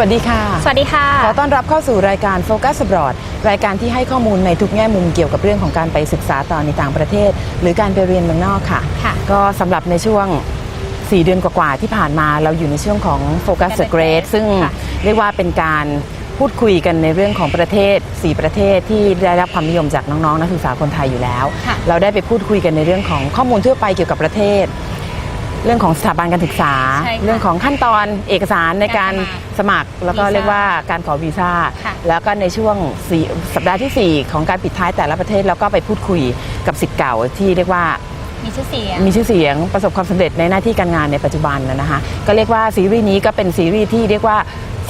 วัสดีค่ะ สวัสดีค่ะ ขอต้อนรับเข้าสู่รายการ Focus Abroad รายการที่ให้ข้อมูลในทุกแง่มุมเกี่ยวกับเรื่องของการไปศึกษาต่อในต่างประเทศ หรือการไปเรียนเมืองนอกค่ะค่ะก็สำหรับในช่วง 4 เดือนกว่าๆที่ผ่านมาเราอยู่ในช่วงของ Focus the Great ซึ่งค่ะเรียกว่าเป็นการพูดคุยกันในเรื่องของประเทศ 4 ประเทศที่ได้รับความนิยมจากน้องๆนักศึกษาคนไทยอยู่แล้วค่ะเราได้ไปพูดคุยกันในเรื่องของข้อมูลทั่วไปเกี่ยวกับประเทศ เรื่องของสถาบันการศึกษา ใช่ค่ะเรื่องของขั้นตอนเอกสารในการสมัคร แล้วก็วีซ่าเรียกว่าการขอวีซ่า ค่ะ แล้วก็ในช่วงสี่สัปดาห์ทีสี่4 ของการปิดท้ายแต่ละประเทศ แล้วก็ไปพูดคุยกับสิทธิ์เก่าที่เรียกว่า มีชื่อเสียง มีชื่อเสียงประสบความสำเร็จในหน้าที่การงานในปัจจุบันนะนะคะก็เรียกว่าซีรีส์นี้ก็เป็นซีรีส์ที่เรียกว่า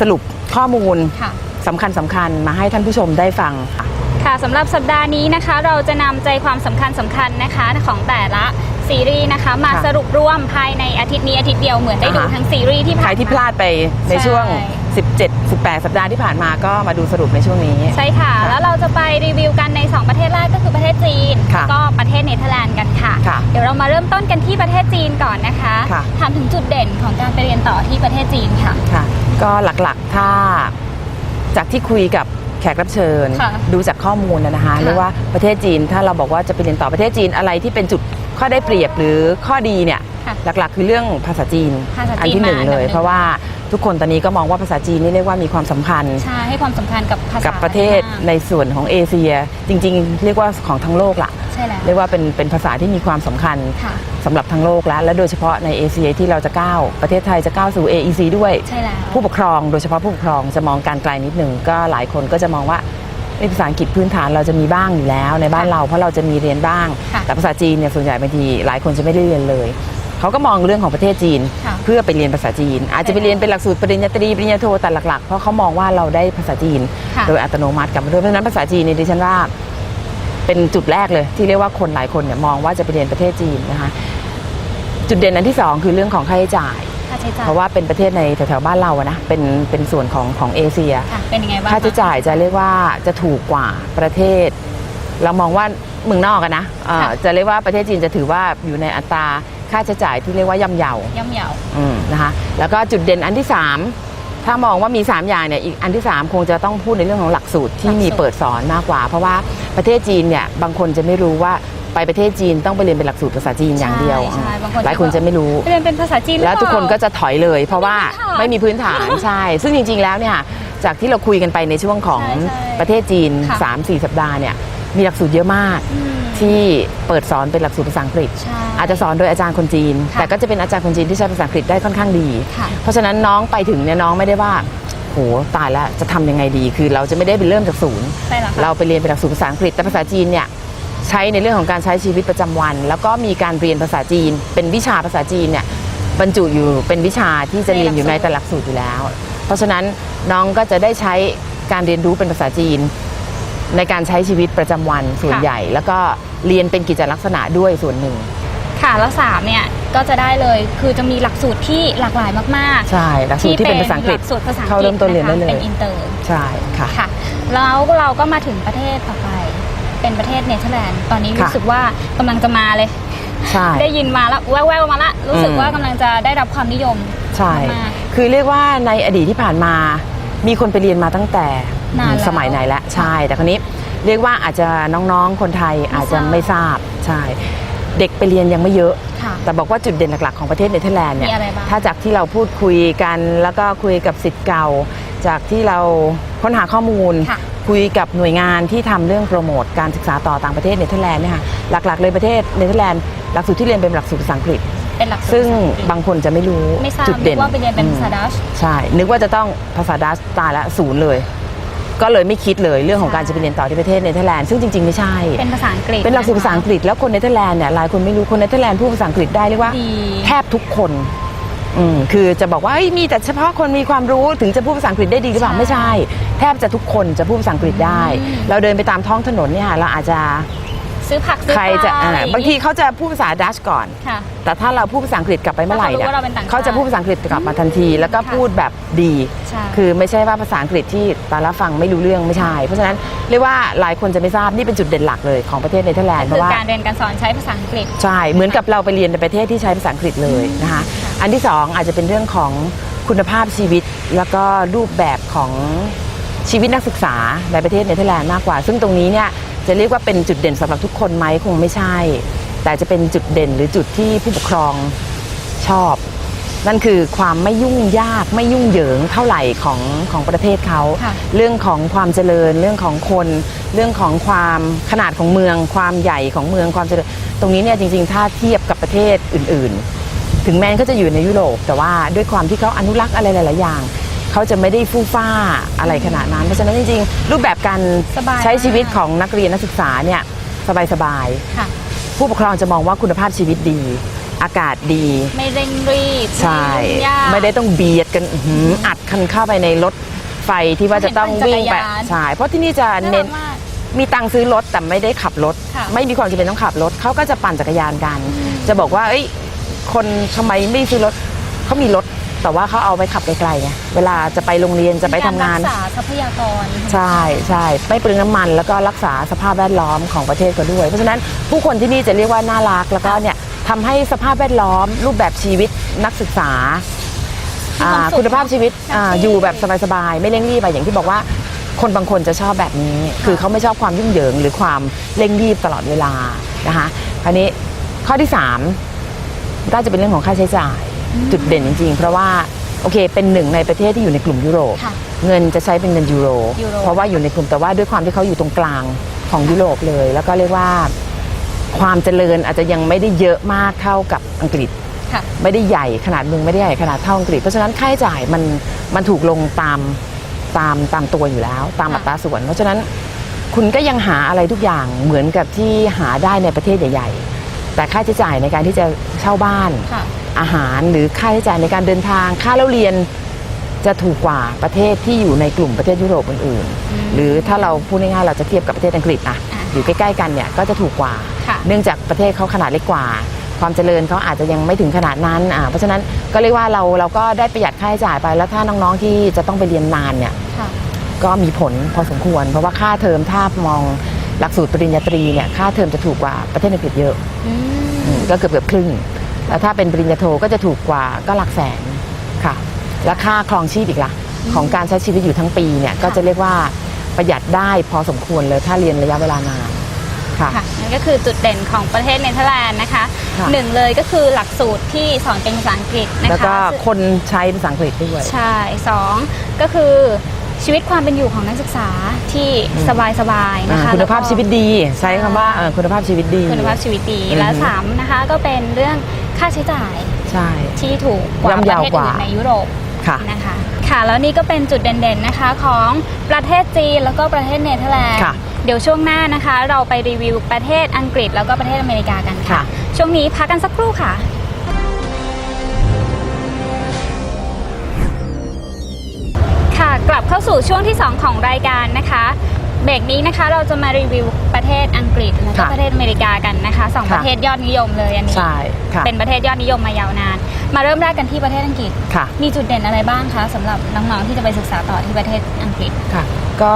สรุปข้อมูลค่ะ สำคัญสคัญๆมาให้ท่านผู้ชมได้ฟังค่ะ ค่ะสำหรับสัปดาห์นี้นะคะ เราจะนำใจความสำคัญสำคัญนะคะของแต่ละ ซีรีส์นะคะ มาค่ะสรุปรวมภายในอาทิตย์นี้อาทิตย์เดียวเหมือนได้ดูอ่าฮะ ทั้งซีรีส์ที่ใคผ่ารนที่พลาดไปในใช่ช่วง 17 18 สัปดาห์ที่ผ่านมาก็มาดูสรุปในช่วงนี้ ใช่ค่ะค่ะ แล้วเราจะไปรีวิวกันใน 2 ประเทศแรกก็คือประเทศจีนค่ะแล้วก็ประเทศเนเธอร์แลนด์กันค่ะ ค่ะเดี๋ยวเรามาเริ่มต้นกันที่ประเทศจีนก่อนนะคะค่ะ ถามถึงจุดเด่นของการไปเรียนต่อที่ประเทศจีนค่ะ ค่ะ ก็หลักๆ ถ้าจากที่คุยกับแขกรับเชิญ ค่ะดูจากข้อมูลนะนะคะค่ะเรียกว่าประเทศจีน ถ้าเราบอกว่าจะไปเรียนต่อประเทศจีนอะไรที่เป็นจุด ข้อได้เปรียบหรือข้อดีเนี่ยค่ะหลักๆ คือเรื่องภาษาจีนภาษาจีนอัที่หนึ่งมาอันดับเลย หนึ่ง เพราะว่าทุกคนตอนนี้ก็มองว่าภาษาจีนนี่เรียกว่ามีความสำคัญ ใช่ให้ความสำคัญกับภาษากับประเทศมากในส่วนของเอเชีย จริง ๆ เรียกว่าของทั้งโลกละใช่แล้วเรียกว่าเป็นเป็นภาษาที่มีความสำคัญค่ะ สำหรับทั้งโลกแล้วและโดยเฉพาะในเอเชียที่เราจะก้าวประเทศไทยจะก้าวสู่ AEC ด้วย ใช่แล้ว ผู้ปกครองโดยเฉพาะผู้ปกครองจะมองการไกลนิดหนึ่งก็หลายคนก็จะมองว่า เอ้ยภาษาอังกฤษพื้นฐานเราจะมีบ้างอยู่แล้วในบ้านค่ะเราเพราะเราจะมีเรียนบ้าง ค่ะแต่ภาษาจีนเนี่ยส่วนใหญ่บางทีหลายคนจะไม่ได้เรียนเลย เขาก็มองเรื่องของประเทศจีน ค่ะเพื่อไปเรียนภาษาจีน อาจจะไปเรียนเป็นหลักสูตรปริญญาตรีปริญญาโทแต่หลักๆ เพราะเขามองว่าเราได้ภาษาจีน ค่ะ โดยอัตโนมัติกลับมาด้วยเพราะฉะนั้นภาษาจีนเนี่ยดิฉันว่า เป็นจุดแรกเลย ที่เรียกว่าคนหลายคนเนี่ยมองว่าจะไปเรียนประเทศจีนนะคะ จุดเด่นอันที่สองคือเรื่องของค่าใช้จ่าย ค่าใช้จ่ายเพราะว่าเป็นประเทศในแถวๆบ้านเราอะนะเป็นเป็นส่วนของของเอเชีย ค่ะเป็นยังไงบ้างค่าใช้จ่ายจะเรียกว่าจะถูกกว่าประเทศ เรามองว่าเมืองนอกอะนะเอ่อจะเรียกว่าประเทศจีนจะถือว่าอยู่ในอัตราค่าใช้จ่ายที่เรียกว่าย่ำเยา ย่ำเยา อืมนะคะแล้วก็จุดเด่นอันที่ 3 ถ้ามองว่ามี 3 อย่างเนี่ยอีกอันที่ 3 คงจะต้องพูดในเรื่องของหลักสูตรที่มีเปิดสอนมากกว่า เพราะว่าประเทศจีนเนี่ยบางคนจะไม่รู้ว่า ไปประเทศจีนต้องไปเรียนเป็นหลักสูตรภาษาจีนอย่างเดียวใช่ใช่บางคนหลายคนจะไม่รู้เรียนเป็นภาษาจีนหรือแล้วทุกคนเปาก็จะถอยเลย เพราะว่าไม่ไม่มีมีพื้พื้นนฐาฐานนใช่ ซึ่งจริง ๆ แล้วเนี่ยจากที่เราคุยกันไปในช่วงของใช่ใช่ประเทศจีนค่ะ3-4 สัปดาห์เนี่ยมีหลักสูตรเยอะมากอืมที่เปิดสอนเป็นหลักสูตรภาษาอังกฤษใช่อาจจะสอนโดยอาจารย์คนจีนค่ะแต่ก็จะเป็นอาจารย์คนจีนที่ใช้ภาษาอังกฤษได้ค่อนข้างดีค่ะเพราะฉะนั้นน้องไปถึงเนี่ยน้องไม่ได้ว่าโหตายแล้วจะทำยังไงดี คือเราจะไม่ได้ไปเริ่มจากศูนย์ใช่แล้วค่ะเราไปเรียนเป็นหลักสูตรภาษาอังกฤษแต่ภาษาจีนเนี่ย ใช้ในเรื่องของการใช้ชีวิตประจำวัน แล้วก็มีการเรียนภาษาจีน เป็นวิชาภาษาจีนเนี่ยบรรจุอยู่เป็นวิชาที่จะเรียนอยู่ในแต่หลักสูตรอยู่แล้ว เพราะฉะนั้นน้องก็จะได้ใช้การเรียนรู้เป็นภาษาจีน ในการใช้ชีวิตประจำวันส่วนค่ะใหญ่ แล้วก็เรียนเป็นกิจลักษณะด้วยส่วนหนึ่งค่ะแล้วสามเนี่ยก็จะได้เลยคือจะมีหลักสูตรที่หลากหลายมากใช่ หลักๆสูตรที่เป็นภาษาอังกฤษหลักสูตรภาษาอังกฤษเข้าเริ่มต้นเรียนได้เลยะคะเป็นอินเตอร์ใช่ค่ะค่ะแล้วเราก็มาถึงประเทศต่อไป เป็นประเทศเนเธอร์แลนด์ตอนนี้ค่ะรู้สึกว่ากำลังจะมาเลยใช่ได้ยินมาแล้วแว่วๆมาละรู้สึกอืมว่ากำลังจะได้รับความนิยมใช่มากคือเรียกว่าในอดีตที่ผ่านมา มีคนไปเรียนมาตั้งแต่นานแล้วสมัยไหนแล้วใช่ แต่คราวนี้เรียกว่าอาจจะน้องๆคนไทยอาจจะไม่ทราบใช่เด็กไปเรียนยังไม่เยอะค่ะแต่บอกว่าจุดเด่นหลักๆของประเทศเนเธอร์แลนด์เนี่ยมีอะไรบ้างถ้าจากที่เราพูดคุยกันแล้วก็คุยกับสิทธิ์เก่า จากที่เราค้นหาข้อมูลค่ะคุยกับหน่วยงานที่ทำเรื่องโปรโมทการศึกษาต่อต่างประเทศเนเธอร์แลนด์เนี่ยค่ะหลักๆเลยประเทศเนเธอร์แลนด์หลักสูตรที่เรียนเป็นหลักสูตรภาษาอังกฤษเป็นหลักสูตรซึ่งภษอักฤษบางคนจะไม่รู้ไม่ทราบจุดเด่นนึกว่าไปเรียนเป็นภาษาดัชใช่ นึกว่าจะต้องภาษาดัชตายละศูนย์เลยก็เลยไม่คิดเลยเรื่องของการใช่จะไปเรียนต่อที่ประเทศเนเธอร์แลนด์ซึ่งจริง ๆ ไม่ใช่ เป็นภาษาอังกฤษเป็นหลักสูตรภาษาอังกฤษแล้วคนเนเธอร์แลนด์เนี่ยหลายคนไม่รู้คนเนเธอร์แลนด์พูดภาษาอังกฤษได้เรียกว่าดีแทบทุกคน อืมคือจะบอกว่าเอ้ยมีแต่เฉพาะคนมีความรู้ถึงจะพูดภาษาอังกฤษได้ดีหรือเปล่าใช่ไม่ใช่ แทบจะทุกคนจะพูดภาษาอังกฤษได้อืมเราเดินไปตามท้องถนนเนี่ยเราอาจจะซื้อผักซื้อใครปลาจะออ่าไรอย่บางทีเขาจะพูดภาษาดัชก่อน ค่ะ แต่ถ้าเราพูดภาษาอังกฤษกลับไปเมื่อไหร่เนี่ยถ้าเขารู้ว่าเราเป็นต่างชาติเขาจะพูดภาษาอังกฤษกลับมาทันที แล้วก็ค่ะพูดแบบดี ใช่ คือไม่ใช่ว่าภาษาอังกฤษที่ตาละฟังไม่รู้เรื่องไม่ใช่ เพราะฉะนั้นเรียกว่าหลายคนจะไม่ทราบนี่เป็นจุดเด่นหลักเลยของประเทศเนเธอร์แลนด์เพคือราะว่า การเรียนการสอนใช้ภาษาอังกฤษ ใช่ เหมือนกับเราไปเรียนในประเทศที่ใช้ภาษาอังกฤษเลยนะคะ อันที่สองอาจจะเป็นเรื่องของคุณภาพชีวิต แล้วก็รูปแบบของชีวิตนักศึกษาในประเทศเนเธอร์แลนด์มากกว่า ซึ่งตรงนี้เนี่ยจะเรียกว่าเป็นจุดเด่นสำหรับทุกคนไหมคงไม่ใช่ แต่จะเป็นจุดเด่นหรือจุดที่ผู้ปกครองชอบ นั่นคือความไม่ยุ่งยากไม่ยุ่งเหยิงเท่าไหร่ของของประเทศเขาค่ะเรื่องของความเจริญ เรื่องของคน เรื่องของความขนาดของเมือง ความใหญ่ของเมืองความเจริญ ตรงนี้เนี่ยจริงๆ ถ้าเทียบกับประเทศอื่น ๆ ถึงแม้เขาจะอยู่ในยุโรปแต่ว่าด้วยความที่เขาอนุรักษ์อะไรหลาย ๆ อย่างเขาจะไม่ได้ฟู่ฟ้าอะไรขนาดนั้น เพราะฉะนั้นจริง ๆ รูปแบบการสบายใช้ชีวิตมากของนักเรียนนักศึกษาเนี่ยสบายๆค่ะผู้ปกครองจะมองว่าคุณภาพชีวิตดี อากาศดี ไม่เร่งรีบใช่ ไม่ยุ่งยาก ไม่ได้ต้องเบียดกันอื้อหืออัดคันเข้าไปในรถไฟที่ว่าจะต้องวิ่งไปเห็นปั่นจักรยาน ใช่เพราะที่นี่จะน่าเน้รันกมาก มีตังค์ซื้อรถแต่ไม่ได้ขับรถ ค่ะไม่มีความจำเป็นต้องขับรถเขาก็จะปั่นจักรยานกัน จะบอกว่าเอ้ย คนทำไมไม่ซื้อรถเขามีรถแต่ว่าเขาเอาไปขับไกลๆไงเวลาจะไปโรงเรียนจะไปทำงานกรรักษาทรัพยากร ใช่ใช่ไม่เปลืองน้ำมัน แล้วก็รักษาสภาพแวดล้อมของประเทศเขาด้วย เพราะฉะนั้นผู้คนที่นี่จะเรียกว่าน่ารักแล้วก็เนี่ยทำให้สภาพแวดล้อม รูปแบบชีวิตนักศึกษาอ่าคุณภาพชีวิตอ่าอยู่แบบสบายๆ ไม่เร่งรีบไปอย่างที่บอกว่าคนบางคนจะชอบแบบนี้ คือเขาไม่ชอบความยุ่งเหยิงหรือความเร่งรีบตลอดเวลานะคะคราวนี้ข้อที่สาม ก็จะเป็นเรื่องของค่าใช้จ่ายจุดเด่นจริงๆ เพราะว่าโอเค เป็นหนึ่งในประเทศที่อยู่ในกลุ่มยุโรป ค่ะเงินจะใช้เป็นเงินยูโร ยูโร เพราะว่าอยู่ในกลุ่มแต่ว่าด้วยความที่เขาอยู่ตรงกลางของยุโรปเลย แล้วก็เรียกว่าความเจริญอาจจะยังไม่ได้เยอะมากเท่ากับอังกฤษ ค่ะ ไม่ได้ใหญ่ขนาดเมืองไม่ได้ใหญ่ขนาดเท่าอังกฤษเพราะฉะนั้นค่าใช้จ่ายมันมันถูกลงตามตามตามตัวอยู่แล้ว ตามค่ะ อัตราส่วน เพราะฉะนั้นคุณก็ยังหาอะไรทุกอย่างเหมือนกับที่หาได้ในประเทศใหญ่ๆ แต่ค่าใช้จ่ายในการที่จะเช่าบ้าน ค่ะ อาหารหรือค่าใช้จ่ายในการเดินทาง ค่าเล่าเรียนจะถูกกว่าประเทศที่อยู่ในกลุ่มประเทศยุโรปอื่นอืมๆ หรือถ้าเราพูดง่ายๆเราจะเทียบกับประเทศอังกฤษนะอ่าอยู่ใกล้ๆกันเนี่ยก็จะถูกกว่า ค่ะ เนื่องจากประเทศเขาขนาดเล็กกว่า ความเจริญเขาอาจจะยังไม่ถึงขนาดนั้นอ่าเพราะฉะนั้นก็เรียกว่าเราเราก็ได้ประหยัดค่าใช้จ่ายไปแล้วถ้าน้องๆที่จะต้องไปเรียนนานเนี่ย ค่ะ ก็มีผลพอสมควร เพราะว่าค่าเทอมถ้ามอง หลักสูตรปริญญาตรีเนี่ยค่าเทอมจะถูกกว่าประเทศอังกฤษเยอะอืมอืมก็เกือบเกือบครึ่ง แล้วถ้าเป็นปริญญาโทก็จะถูกกว่าก็หลักแสนค่ะ และค่าครองชีพอีกล่ะของการใช้ชีวิตอยู่ทั้งปีเนี่ยก็จะเรียกว่าประหยัดได้พอสมควรเลยถ้าเรียนระยะเวลานานค่ะค่ะนั่นก็คือจุดเด่นของประเทศเนเธอร์แลนด์นะคะค่ะหนึ่งเลยก็คือหลักสูตรที่สอนเป็นภาษาอังกฤษนะคะแล้วก็คนใช้ภาษาอังกฤษด้วย ใช่สองก็คือ ชีวิตความเป็นอยู่ของนักศึกษาที่อืมสบายสบายๆอ่านะคะคุณภาพแล้ก็ชีวิตดี ใช้คำว่าเอ่อคุณภาพชีวิตดี คุณภาพชีวิตดีอือฮึและสามนะคะก็เป็นเรื่องค่าใช้จ่ายใช่ ที่ถูกกว่าย่อมประยาวเทศกว่า อื่นในยุโรป ค่ะ นะคะค่ะแล้วนี่ก็เป็นจุดเด่นๆนะคะของประเทศจีนแล้วก็ประเทศเนเธอร์แลนด์ค่ะเดี๋ยวช่วงหน้านะคะ เราไปรีวิวประเทศอังกฤษแล้วก็ประเทศอเมริกากันค่ะ ค่ะ ช่วงนี้พักกันสักครู่ค่ะ ค่ะกลับเข้าสู่ช่วงที่ 2 ของรายการนะคะเบรกนี้นะคะเราจะมารีวิวประเทศอังกฤษแล้วก็ค่ะประเทศอเมริกากันนะคะสองค่ะ ประเทศยอดนิยมเลยอันนี้ ใช่ค่ะเป็นประเทศยอดนิยมมายาวนาน มาเริ่มแรกกันที่ประเทศอังกฤษ ค่ะ มีจุดเด่นอะไรบ้างคะสำหรับน้องๆที่จะไปศึกษาต่อที่ประเทศอังกฤษ ค่ะก็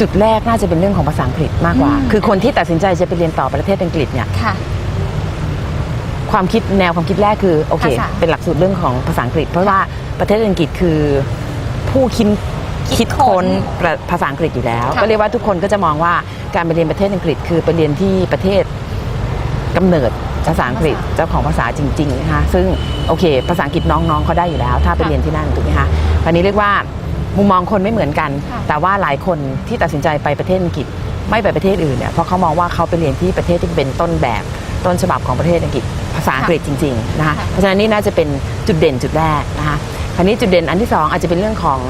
จุดแรกน่าจะเป็นเรื่องของภาษาอังกฤษมากกว่า อืม คือคนที่ตัดสินใจจะไปเรียนต่อประเทศอังกฤษเนี่ยค่ะ ความคิดแนวความคิดแรกคือโอเค ภาษา เป็นหลักสูตรเรื่องของภาษาอังกฤษ เพราะว่าประเทศอังกฤษคือผู้คิดคิคิดดค้ค้นนประภาษาอังกฤษอยู่แล้ว ค่ะก็เรียกว่าทุกคนก็จะมองว่าการไปเรียนประเทศอังกฤษ คือไปเรียนที่ประเทศกำเนิดภาษาอังกฤษเจ้าของภาษาจริงๆนะคะซึ่งโอเค ภาษาอังกฤษน้องๆเขาได้อยู่แล้ว ถ้าไปเรียนที่นั่นถูกไหมคะคราวนี้เรียกว่ามุมมองคนไม่เหมือนกัน ค่ะ แต่ว่าหลายคนที่ตัดสินใจไปประเทศอังกฤษ ไม่ไปประเทศอื่นเนี่ยเพราะเขามองว่าเขาไปเรียนที่ประเทศที่เป็นต้นแบบต้นฉบับของประเทศอังกฤษ ภาษาอังกฤษจริงๆนะคะค่ะเพราะฉะนั้นนี่น่าจะเป็นจุดเด่นจุดแรกนะคะคราวนี้จุดเด่นอันที่สองอาจจะเป็นเรื่องของ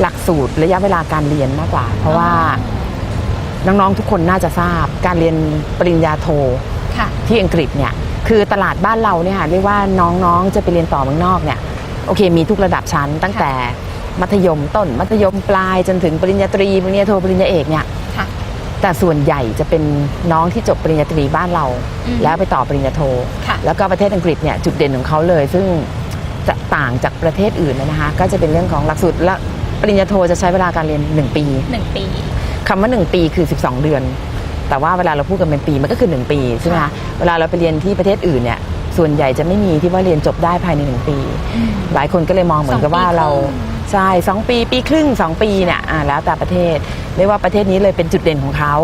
หลักสูตรระยะเวลาการเรียนมากกว่า เพราะว่าน้องๆทุกคนน่าจะทราบการเรียนปริญญาโทค่ะ ที่อังกฤษเนี่ยคือตลาดบ้านเราเนี่ยค่ะเรียกว่าน้องๆจะไปเรียนต่อเมืองนอกเนี่ยโอเคมีทุกระดับชั้นตั้งแต่มัธยมต้น มัธยมปลายจนถึงปริญญาตรีปริญญาโทปริญญาเอกเนี่ยค่ะ แต่ส่วนใหญ่จะเป็นน้องที่จบปริญญาตรีบ้านเราอืมแล้วไปต่อปริญญาโทค่ะแล้วก็ประเทศอังกฤษเนี่ยจุดเด่นของเขาเลย ซึ่งจะต่างจากประเทศอื่นเลยนะคะ ก็จะเป็นเรื่องของหลักสูตรและปริญญาโทจะใช้เวลาการเรียน 1 ปีหนึ่งปีคำว่า 1 ปีคือ 12 เดือน แต่ว่าเวลาเราพูดกันเป็นปีมันก็คือ 1 ปีใช่ไหมคะเวลาเราไปเรียนที่ประเทศอื่นเนี่ยส่วนใหญ่จะไม่มีที่ว่าเรียนจบได้ภายใน 1 ปี หลายคนก็เลยมองเหมือนกับว่าเรา ใช่สองปีปีครึ่งสองปีเนี่ยอ่าแล้วแต่ประเทศเรียกว่าประเทศนี้เลยเป็นจุดเด่นของเขา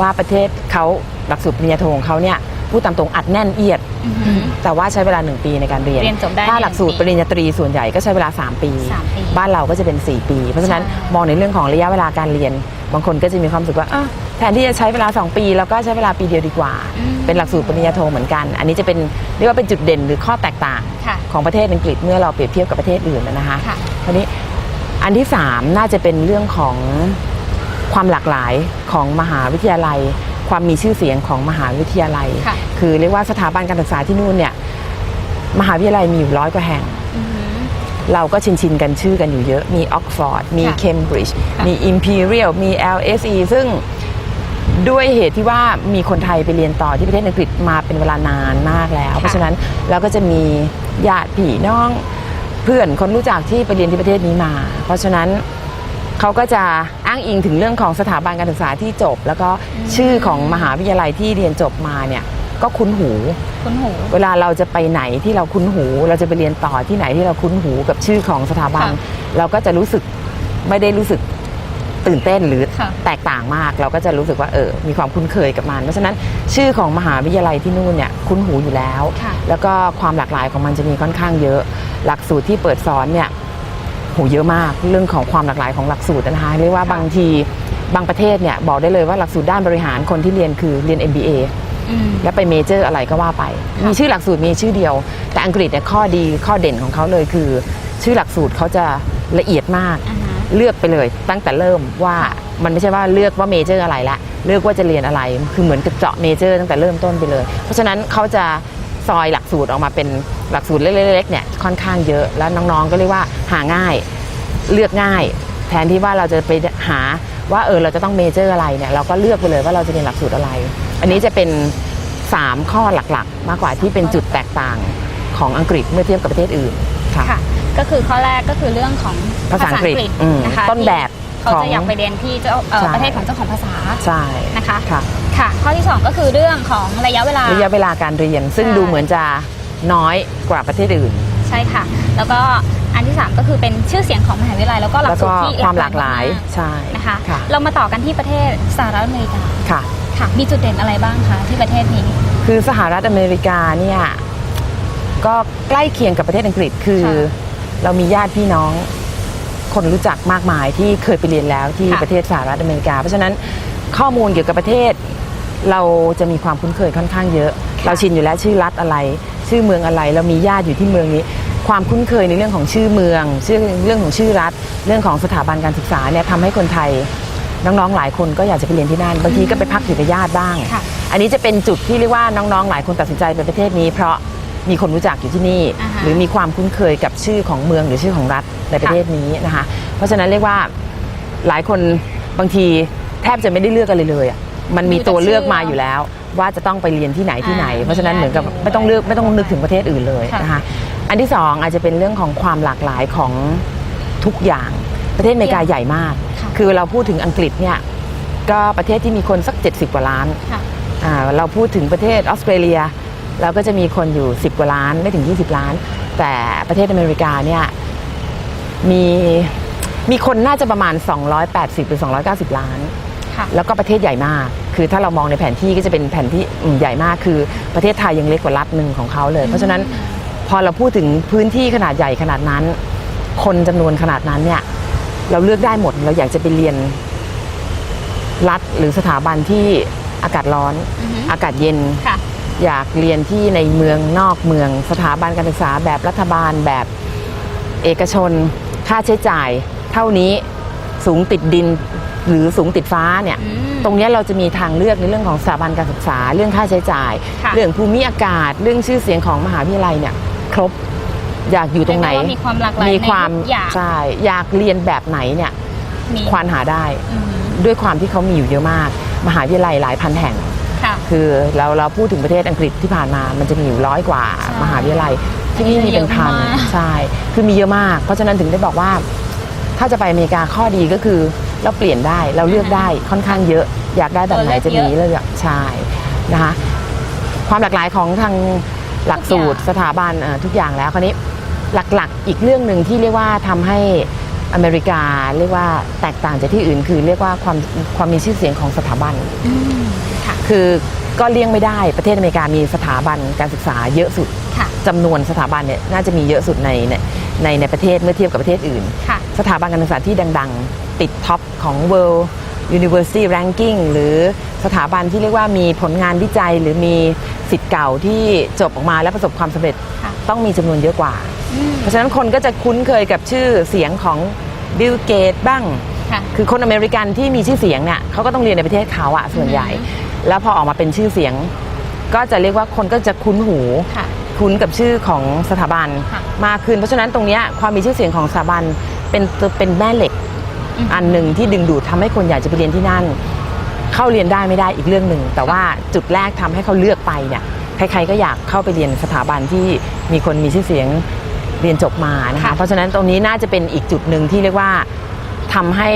ว่าประเทศเขาหลักสูตรปริญญาโทของเขาเนี่ยพูดตามตรงอัดแน่นเอียดอือหือแต่ว่าใช้เวลา 1 ปีในการเรียน เรียนจบได้ถ้าในหลักสูตรหนึ่งปีปริญญาตรีส่วนใหญ่ก็ใช้เวลา 3 ปีสามปี บ้านเราก็จะเป็น 4 ปี เพราะฉะนั้นใช่มองในเรื่องของระยะเวลาการเรียน บางคนก็จะมีความรู้สึกว่าอะแทนที่จะใช้เวลา 2 ปีแล้วก็ใช้เวลาปีเดียวดีกว่าอืมเป็นหลักสูตรปริญญาโทเหมือนกัน อันนี้จะเป็นเรียกว่าเป็นจุดเด่นหรือข้อแตกต่างค่ะของประเทศอังกฤษเมื่อเราเปรียบเทียบกับประเทศอื่นนะคะค่ะคราวนี้ อันที่ 3 น่าจะเป็นเรื่องของความหลากหลายของมหาวิทยาลัย ความมีชื่อเสียงของมหาวิทยาลัย ค่ะ คือเรียกว่าสถาบันการศึกษาที่นู่นเนี่ยมหาวิทยาลัยมีอยู่ร้อยกว่าแห่ง อือหือ เราก็ชินชินๆกันชื่อกันอยู่เยอะ มีออกฟอร์ด มีค่ะเคมบริดจ์ ค่ะ มี Imperial มี LSE ซึ่งด้วยเหตุที่ว่ามีคนไทยไปเรียนต่อที่ประเทศอังกฤษมาเป็นเวลานานมากแล้ว เพราะฉะนั้นเราก็จะมีญาติพี่น้อง เพื่อนคนรู้จักที่ไปเรียนที่ประเทศนี้มา เพราะฉะนั้นเขาก็จะอ้างอิงถึงเรื่องของสถาบันการศึกษาที่จบ แล้วก็ชื่อของมหาวิทยาลัยที่เรียนจบมาเนี่ยก็คุ้นหู คุณหู เวลาเราจะไปไหนที่เราคุ้นหู เราจะไปเรียนต่อที่ไหนที่เราคุ้นหูกับชื่อของสถาบัน ค่ะเราก็จะรู้สึกไม่ได้รู้สึกตื่นเต้นหรือค่ะ แตกต่างมาก เราก็จะรู้สึกว่าเออ มีความคุ้นเคยกับมัน เพราะฉะนั้นชื่อของมหาวิทยาลัยที่นู่นเนี่ยคุ้นหูอยู่แล้ว ค่ะแล้วก็ความหลากหลายของมันจะมีค่อนข้างเยอะ หลักสูตรที่เปิดสอนเนี่ยโหเยอะมากเรื่องของความหลากหลายของหลักสูตรนะคะเรียกว่าค่ะบางทีบางประเทศเนี่ยบอกได้เลยว่าหลักสูตรด้านบริหารคนที่เรียนคือเรียน MBA อืมแล้วไปเมเจอร์อะไรก็ว่าไปค่ะมีชื่อหลักสูตรมีชื่อเดียว แต่อังกฤษเนี่ยข้อดีข้อเด่นของเขาเลยคือ ชื่อหลักสูตรเขาจะละเอียดมากอ่าฮะเลือกไปเลยตั้งแต่เริ่มว่ามันไม่ใช่ว่าเลือกว่าเมเจอร์อะไรละเลือกว่าจะเรียนอะไร คือเหมือนกับเจาะเมเจอร์ตั้งแต่เริ่มต้นไปเลย เพราะฉะนั้นเขาจะ ซอยหลักสูตรออกมาเป็นหลักสูตรเล็กๆเนี่ยค่อนข้างเยอะแล้วน้องๆก็เรียกว่าหาง่ายเลือกง่าย แทนที่ว่าเราจะไปหาว่าเออเราจะต้องเมเจอร์อะไรเนี่ยเราก็เลือกไปเลยว่าเราจะเรียนหลักสูตรอะไร อันนี้จะเป็น 3 ข้อหลักๆ มากกว่าที่เป็นจุดแตกต่างของอังกฤษเมื่อเทียบกับประเทศอื่นค่ะค่ะก็คือข้อแรกก็คือเรื่องของภาษาอังกฤษอืมนะคะต้นแบบที่ เขาของจะอยากไปเรียนที่เจ้าเอ่อใช่ ประเทศของเจ้าของภาษาใช่นะคะค่ะ ค่ะ ข้อที่สองก็คือเรื่องของระยะเวลา ระยะเวลาการเรียน ซึ่งใช่ ดูเหมือนจะน้อยกว่าประเทศอื่น ใช่ค่ะ แล้วก็อันที่3ก็คือเป็นชื่อเสียงของมหาวิทยาลัยแล้วก็หลัแล้กวสูก็ตรที่ความหลากหลายมกใช่นะคะ ค่ะเรามาต่อกันที่ประเทศสหรัฐอเมริกาค่ะ ค่ะ มีจุดเด่นอะไรบ้างคะที่ประเทศนี้ คือสหรัฐอเมริกาเนี่ยก็ใกล้เคียงกับประเทศอังกฤษคือ ค่ะ เรามีญาติพี่น้อง คนรู้จักมากมายที่เคยไปเรียนแล้วที่ค่ะ ประเทศสหรัฐอเมริกา เพราะฉะนั้นข้อมูลเกี่ยวกับประเทศ เราจะมีความคุ้นเคยค่อนข้างเยอะค่ะเราชินอยู่แล้วชื่อรัฐอะไร ชื่อเมืองอะไร เรามีญาติอยู่ที่เมืองนี้ ความคุ้นเคยในเรื่องของชื่อเมืองชื่อเรื่องของชื่อรัฐ เรื่องของสถาบันการศึกษาเนี่ยทำให้คนไทยน้องๆหลายคนก็อยากจะไปเรียนที่นั่นบางทีก็ไปพักอยู่กับญาติบ้าง ค่ะ อันนี้จะเป็นจุดที่เรียกว่าน้องๆหลายคนตัดสินใจไปประเทศนี้ เพราะ มีคนรู้จักอยู่ที่นี่ อ่าฮะ หรือมีความคุ้นเคยกับชื่อของเมืองหรือชื่อของรัฐในประเทศนี้นะคะ เพราะฉะนั้นเรียกว่าหลายคนบางทีแทบจะไม่ได้เลือกกันเลยเลยอะมันมีตัวเลือกมาอยู่แล้ว ว่าจะต้องไปเรียนที่ไหนที่ไหน อ่าเพราะฉะนั้นเหมือนกับมีญาติอยู่ไม่ต้องเลือกไม่ต้องนึกถึงประเทศอื่นเลยค่ะ นะคะอันที่สองอาจจะเป็นเรื่องของความหลากหลายของทุกอย่างประเทศอเมริกาใหญ่มาก ค่ะ คือเราพูดถึงอังกฤษเนี่ยก็ประเทศที่มีคนสัก 70 กว่าล้าน ค่ะ อ่าเราพูดถึงประเทศออสเตรเลีย เราก็จะมีคนอยู่ 10 กว่าล้านไม่ถึง 20 ล้าน แต่ประเทศอเมริกาเนี่ยมีมีคนน่าจะประมาณ 280 หรือ 290 ล้านค่ะแล้วก็ประเทศใหญ่มาก คือถ้าเรามองในแผนที่ก็จะเป็นแผนที่อืมใหญ่มาก คือประเทศไทยยังเล็กกว่ารัฐหนึ่งของเขาเลย เพราะฉะนั้นพอเราพูดถึงพื้นที่ขนาดใหญ่ขนาดนั้น คนจำนวนขนาดนั้นเนี่ยเราเลือกได้หมด เราอยากจะไปเรียนรัฐหรือสถาบันที่อากาศร้อนอือฮึอากาศเย็นค่ะ อยากเรียนที่ในเมืองนอกเมือง สถาบันการศึกษาแบบรัฐบาลแบบเอกชน ค่าใช้จ่ายเท่านี้สูงติดดินหรือสูงติดฟ้าเนี่ยอืมตรงเนี้ยเราจะมีทางเลือกในเรื่องของสถาบันการศึกษา เรื่องค่าใช้จ่ายค่ะเรื่องภูมิอากาศ เรื่องชื่อเสียงของมหาวิทยาลัยเนี่ยครบอยากอยู่ตรงไหนเยกว่ามีความหลากหลายมีในความทุกอย่างใช่อยากเรียนแบบไหนเนี่ยมีควานหาได้อืมด้วยความที่เขามีอยู่เยอะมาก มหาวิทยาลัยหลายพันแห่ง ค่ะคือเราเราพูดถึงประเทศอังกฤษที่ผ่านมา มันจะมีอยู่ร้อยกว่าใช่มหาวิทยาลัย ที่นี่มีเป็นพันเยอะมาก ใช่ คือมีเยอะมาก เพราะฉะนั้นถึงได้บอกว่า ถ้าจะไปอเมริกาข้อดีก็คือ เราเปลี่ยนได้เราเลือกได้ค่อนข้างเยอะ อยากได้แบบไหนจะหนีเลือกใช่นะคะ ความหลากหลายของทางหลักสูตรสถาบันเอ่อทุกอย่างแล้วคราวนี้หลักๆ อีกเรื่องหนึ่งที่เรียกว่าทำให้อเมริกาเรียกว่าแตกต่างจากที่อื่น คือเรียกว่าความความมีชื่อเสียงของสถาบันอืมค่ะ คือก็เลี่ยงไม่ได้ประเทศอเมริกามีสถาบันการศึกษาเยอะสุดค่ะจำนวนสถาบันเนี่ยน่าจะมีเยอะสุดในในในในประเทศเมื่อเทียบกับประเทศอื่น ค่ะ สถาบันการศึกษาที่ดัง ๆ ติดท็อปของ World University Ranking หรือสถาบันที่เรียกว่ามีผลงานวิจัย หรือมีสิทธิ์เก่าที่จบออกมาและประสบความสำเร็จค่ะต้องมีจำนวนเยอะกว่าอืมเพราะฉะนั้นคนก็จะคุ้นเคยกับชื่อเสียงของบิลเกตบ้างค่ะคือคนอเมริกันที่มีชื่อเสียงเนี่ยเขาก็ต้องเรียนในประเทศเขาอะส่วนใหญ่ แล้วพอออกมาเป็นชื่อเสียง ก็จะเรียกว่าคนก็จะคุ้นหู ค่ะ คุ้นกับชื่อของสถาบันค่ะมากขึ้น เพราะฉะนั้นตรงเนี้ยความมีชื่อเสียงของสถาบันเป็นตัวเป็นแม่เหล็ก อืม อันหนึ่งที่ดึงดูดทำให้คนอยากจะไปเรียนที่นั่น เข้าเรียนได้ไม่ได้อีกเรื่องหนึ่งแต่ว่าจุดแรกทำให้เขาเลือกไปเนี่ยใครๆก็อยากเข้าไปเรียนสถาบันที่มีคนมีชื่อเสียงเรียนจบมานะคะ ค่ะ เพราะฉะนั้นตรงนี้น่าจะเป็นอีกจุดหนึ่งที่เรียกว่าทำให้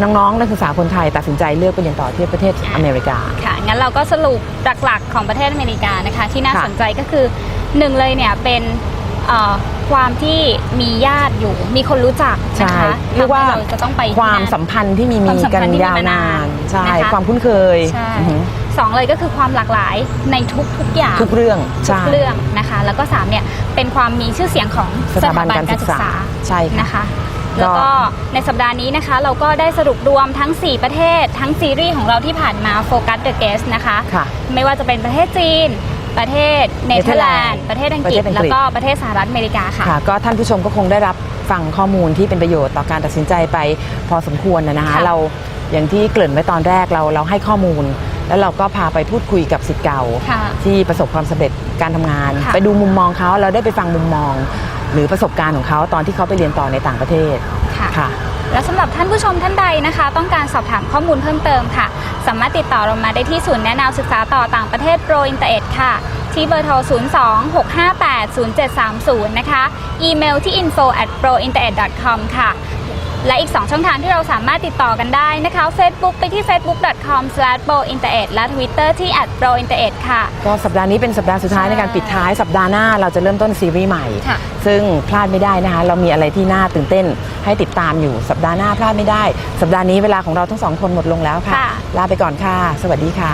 น้องๆนักศึกษาคนไทยตัดสินใจเลือกไปเรียนต่อที่ประเทศอเมริกา ค่ะ งั้นเราก็สรุปหลักๆของประเทศอเมริกานะคะ ที่น่าค่ะ สนใจก็คือหนึ่งเลยเนี่ยเป็นเอ่อความที่มีญาติอยู่มีคนรู้จักใช่นะคะเรียกว่าทำให้เราจะต้องไปที่ความนั่น สัมพันธ์ที่มีคมีวามสัมกันพันธ์ที่มียาวนานมานานใช่นะคะ ความคุ้นเคยใช่อือหือสองเลยก็คือความหลากหลายในทุกๆอย่าง ทุกเรื่องทุใช่กเรื่องนะคะ แล้วก็สามเนี่ยเป็นความมีชื่อเสียงของสถาบันการศึกษาใช่ค่ะ นะคะก็ แล้วก็ในสัปดาห์นี้นะคะ เราก็ได้สรุปรวมทั้ง 4 ประเทศ ทั้งซีรีส์ของเราที่ผ่านมาโฟกัสเดอะเกสนะคะค่ะไม่ว่าจะเป็นประเทศจีน ประเทศเนเธอร์แลนด์ ประเทศอังกฤษประเทศอังกฤษแล้วก็ประเทศสหรัฐอเมริกาค่ะค่ะ ก็ท่านผู้ชมก็คงได้รับฟังข้อมูลที่เป็นประโยชน์ต่อการตัดสินใจไปพอสมควรนะนะคะค่ะเราอย่างที่เกริ่นไว้ตอนแรกเราเราให้ข้อมูล แล้วเราก็พาไปพูดคุยกับสิทธิ์เก่าค่ะที่ประสบความสำเร็จการทำงานค่ะไปดูมุมมองเขาเราได้ไปฟังมุมมอง หรือประสบการณ์ของเขาตอนที่เขาไปเรียนต่อในต่างประเทศค่ะ ค่ะ และสำหรับท่านผู้ชมท่านใดนะคะ ต้องการสอบถามข้อมูลเพิ่มเติมค่ะ สามารถติดต่อเรามาได้ที่ศูนย์แนะนำศึกษาต่อต่างประเทศโปรอินเตอร์เอ็ดค่ะ ที่เบอร์โทร 02-658-0730 นะคะ อีเมลที่ info at prointernet.com ค่ะ และอีก 2 ช่องทางที่เราสามารถติดต่อกันได้นะคะ Facebook ไปที่ facebook.com/prointernet และ Twitter ที่ @prointernet ค่ะ ก็สัปดาห์นี้เป็นสัปดาห์สุดท้ายใช่ในการปิดท้ายสัปดาห์หน้าเราจะเริ่มต้นซีรีส์ใหม่ ค่ะ ซึ่งพลาดไม่ได้นะคะ เรามีอะไรที่น่าตื่นเต้นให้ติดตามอยู่สัปดาห์หน้าพลาดไม่ได้ สัปดาห์นี้เวลาของเราทั้งสองคนหมดลงแล้วค่ะ ค่ะ ลาไปก่อนค่ะ สวัสดีค่ะ